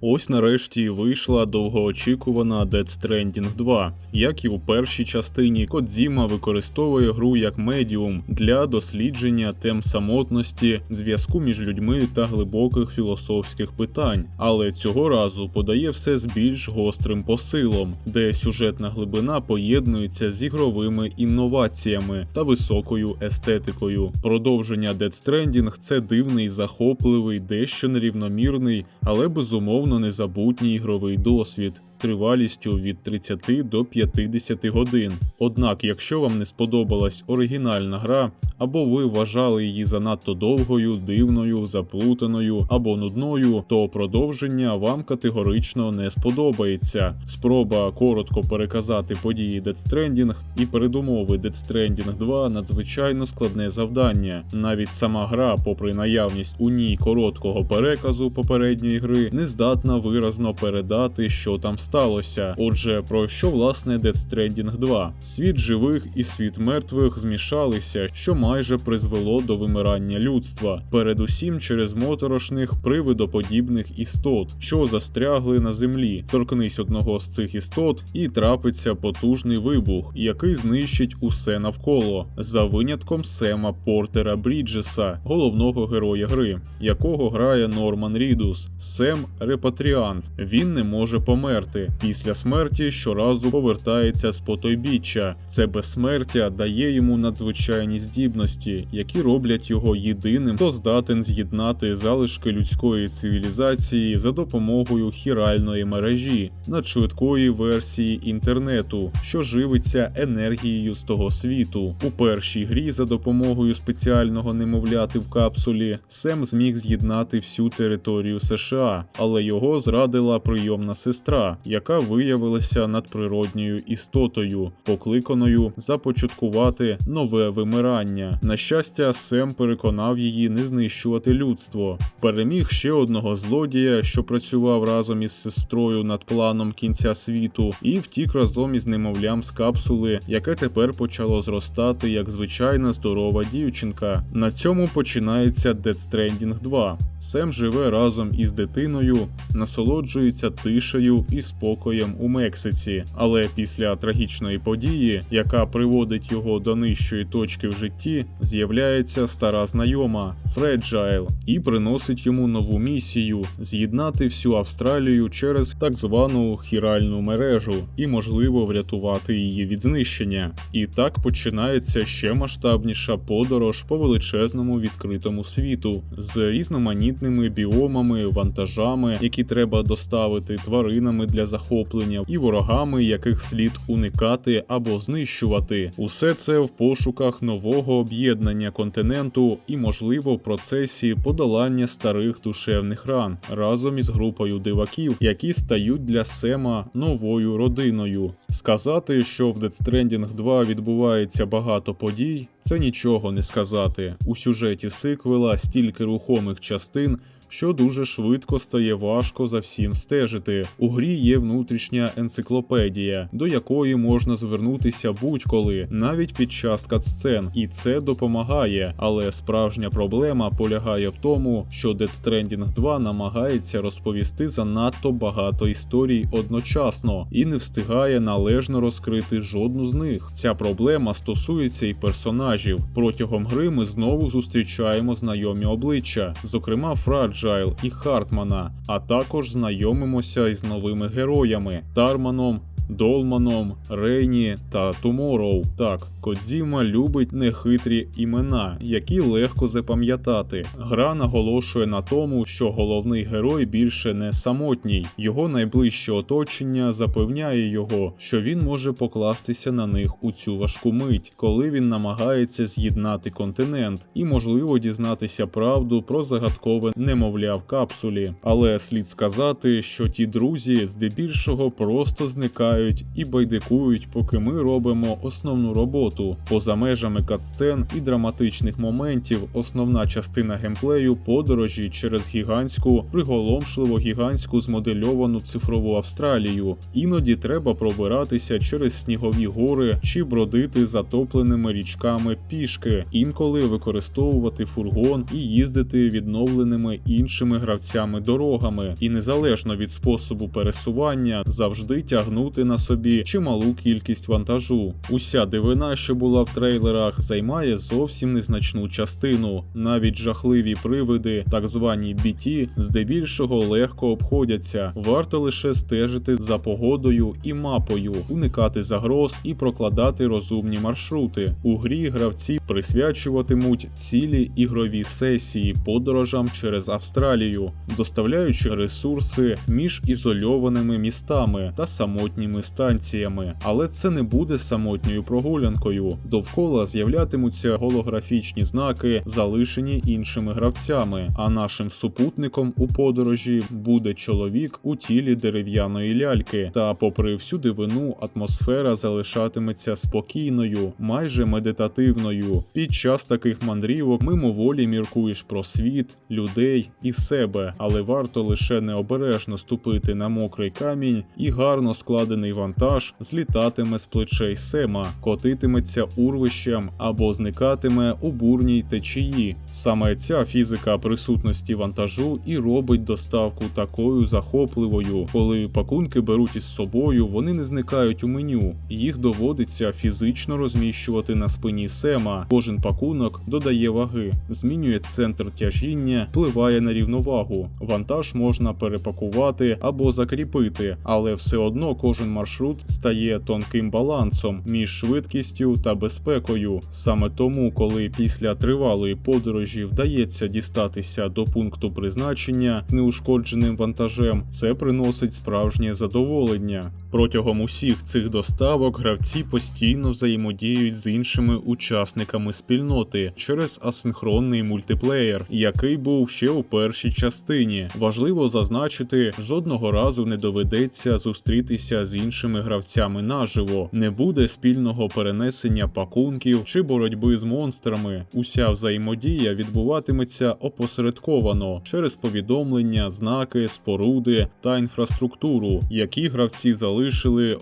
Ось нарешті вийшла довгоочікувана Death Stranding 2. Як і у першій частині, Кодзіма використовує гру як медіум для дослідження тем самотності, зв'язку між людьми та глибоких філософських питань, але цього разу подає все з більш гострим посилом, де сюжетна глибина поєднується з ігровими інноваціями та високою естетикою. Продовження Death Stranding – це дивний, захопливий, дещо нерівномірний, але безумовно незабутній ігровий досвід. Тривалістю від 30 до 50 годин. Однак, якщо вам не сподобалась оригінальна гра, або ви вважали її занадто довгою, дивною, заплутаною або нудною, то продовження вам категорично не сподобається. Спроба коротко переказати події Death Stranding і передумови Death Stranding 2 надзвичайно складне завдання. Навіть сама гра, попри наявність у ній короткого переказу попередньої гри, не здатна виразно передати, що там сталося. Отже, про що власне Death Stranding 2? Світ живих і світ мертвих змішалися, що майже призвело до вимирання людства, передусім через моторошних привидоподібних істот, що застрягли на землі. Торкнись одного з цих істот, і трапиться потужний вибух, який знищить усе навколо, за винятком Сема Портера Бріджеса, головного героя гри, якого грає Норман Рідус. Сем репатріант. Він не може померти. Після смерті щоразу повертається з потойбіччя. Це безсмертя дає йому надзвичайні здібності, які роблять його єдиним, хто здатен з'єднати залишки людської цивілізації за допомогою хіральної мережі, надшвидкої версії інтернету, що живиться енергією з того світу. У першій грі за допомогою спеціального немовляти в капсулі Сем зміг з'єднати всю територію США, але його зрадила прийомна сестра, яка виявилася надприродньою істотою, покликаною започаткувати нове вимирання. На щастя, Сем переконав її не знищувати людство. Переміг ще одного злодія, що працював разом із сестрою над планом кінця світу, і втік разом із немовлям з капсули, яке тепер почало зростати як звичайна здорова дівчинка. На цьому починається Death Stranding 2. Сем живе разом із дитиною, насолоджується тишею і спокоєм у Мексиці, але після трагічної події, яка приводить його до нижчої точки в житті, з'являється стара знайома Фреджайл і приносить йому нову місію з'єднати всю Австралію через так звану хіральну мережу і, можливо, врятувати її від знищення. І так починається ще масштабніша подорож по величезному відкритому світу з різноманітними біомами, вантажами, які треба доставити, тваринами для захоплення, і ворогами, яких слід уникати або знищувати. Усе це в пошуках нового об'єднання континенту і, можливо, в процесі подолання старих душевних ран разом із групою диваків, які стають для Сема новою родиною. Сказати, що в Death Stranding 2 відбувається багато подій, це нічого не сказати. У сюжеті сиквела стільки рухомих частин. Що дуже швидко стає важко за всім стежити. У грі є внутрішня енциклопедія, до якої можна звернутися будь-коли, навіть під час катсцен, і це допомагає. Але справжня проблема полягає в тому, що Death Stranding 2 намагається розповісти занадто багато історій одночасно і не встигає належно розкрити жодну з них. Ця проблема стосується і персонажів. Протягом гри ми знову зустрічаємо знайомі обличчя, зокрема Фрадж. Джайл і Хартмана, а також знайомимося із новими героями Тарманом. Долманом, Рейні та Тумороу. Так, Кодзіма любить нехитрі імена, які легко запам'ятати. Гра наголошує на тому, що головний герой більше не самотній. Його найближче оточення запевняє його, що він може покластися на них у цю важку мить, коли він намагається з'єднати континент і, можливо, дізнатися правду про загадкове немовля в капсулі. Але слід сказати, що ті друзі здебільшого просто зникають допомагають і байдикують, поки ми робимо основну роботу. Поза межами катсцен і драматичних моментів, основна частина геймплею подорожі через гігантську, приголомшливо гігантську змодельовану цифрову Австралію. Іноді треба пробиратися через снігові гори чи бродити затопленими річками пішки, інколи використовувати фургон і їздити відновленими іншими гравцями дорогами, і незалежно від способу пересування, завжди тягнути на собі чималу кількість вантажу. Уся дивина, що була в трейлерах, займає зовсім незначну частину. Навіть жахливі привиди, так звані BT, здебільшого легко обходяться. Варто лише стежити за погодою і мапою, уникати загроз і прокладати розумні маршрути. У грі гравці присвячуватимуть цілі ігрові сесії подорожам через Австралію, доставляючи ресурси між ізольованими містами та самотніми станціями. Але це не буде самотньою прогулянкою. Довкола з'являтимуться голографічні знаки, залишені іншими гравцями. А нашим супутником у подорожі буде чоловік у тілі дерев'яної ляльки. Та, попри всю дивину, атмосфера залишатиметься спокійною, майже медитативною. Під час таких мандрівок мимоволі міркуєш про світ, людей і себе, але варто лише необережно ступити на мокрий камінь, і гарно складений вантаж злітатиме з плечей Сема, котитиметься урвищем або зникатиме у бурній течії. Саме ця фізика присутності вантажу і робить доставку такою захопливою. Коли пакунки беруть із собою, вони не зникають у меню. Їх доводиться фізично розміщувати на спині Сема. Кожен пакунок додає ваги, змінює центр тяжіння, впливає на рівновагу. Вантаж можна перепакувати або закріпити, але все одно кожен маршрут стає тонким балансом між швидкістю та безпекою. Саме тому, коли після тривалої подорожі вдається дістатися до пункту призначення неушкодженим вантажем, це приносить справжнє задоволення. Протягом усіх цих доставок гравці постійно взаємодіють з іншими учасниками спільноти через асинхронний мультиплеєр, який був ще у першій частині. Важливо зазначити, жодного разу не доведеться зустрітися з іншими гравцями наживо, не буде спільного перенесення пакунків чи боротьби з монстрами. Уся взаємодія відбуватиметься опосередковано через повідомлення, знаки, споруди та інфраструктуру, які гравці залишили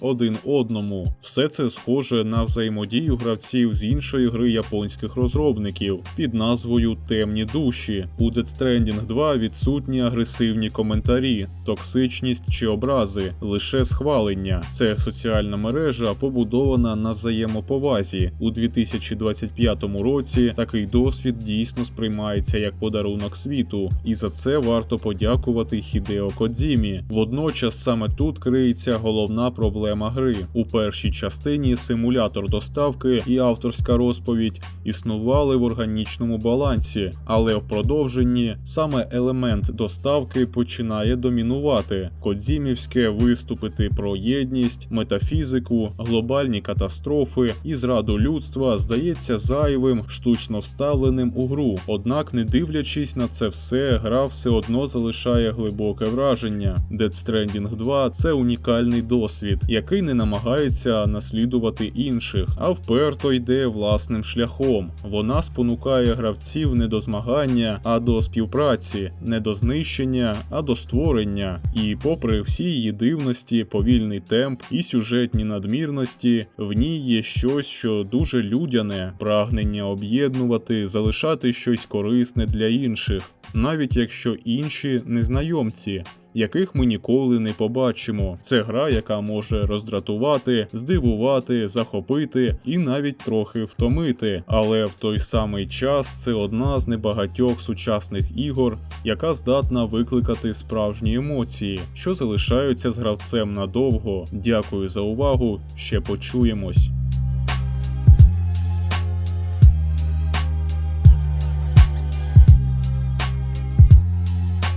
один одному. Все це схоже на взаємодію гравців з іншої гри японських розробників під назвою Темні душі. У Death Stranding 2 відсутні агресивні коментарі, токсичність чи образи, лише схвалення. Це соціальна мережа, побудована на взаємоповазі. У 2025 році такий досвід дійсно сприймається як подарунок світу, і за це варто подякувати Хідео Кодзімі. Водночас саме тут криється головна проблема гри. У першій частині симулятор доставки і авторська розповідь існували в органічному балансі, але в продовженні саме елемент доставки починає домінувати. Кодзімівське виступити про єдність, метафізику, глобальні катастрофи і зраду людства здається зайвим, штучно вставленим у гру. Однак, не дивлячись на це все, гра все одно залишає глибоке враження. Dead Stranding 2 це унікальний досвід, який не намагається наслідувати інших, а вперто йде власним шляхом. Вона спонукає гравців не до змагання, а до співпраці, не до знищення, а до створення. І, попри всі її дивності, повільний темп і сюжетні надмірності, в ній є щось, що дуже людяне, прагнення об'єднувати, залишати щось корисне для інших, навіть якщо інші незнайомці. Яких ми ніколи не побачимо. Це гра, яка може роздратувати, здивувати, захопити і навіть трохи втомити. Але в той самий час це одна з небагатьох сучасних ігор, яка здатна викликати справжні емоції, що залишаються з гравцем надовго. Дякую за увагу. Ще почуємось.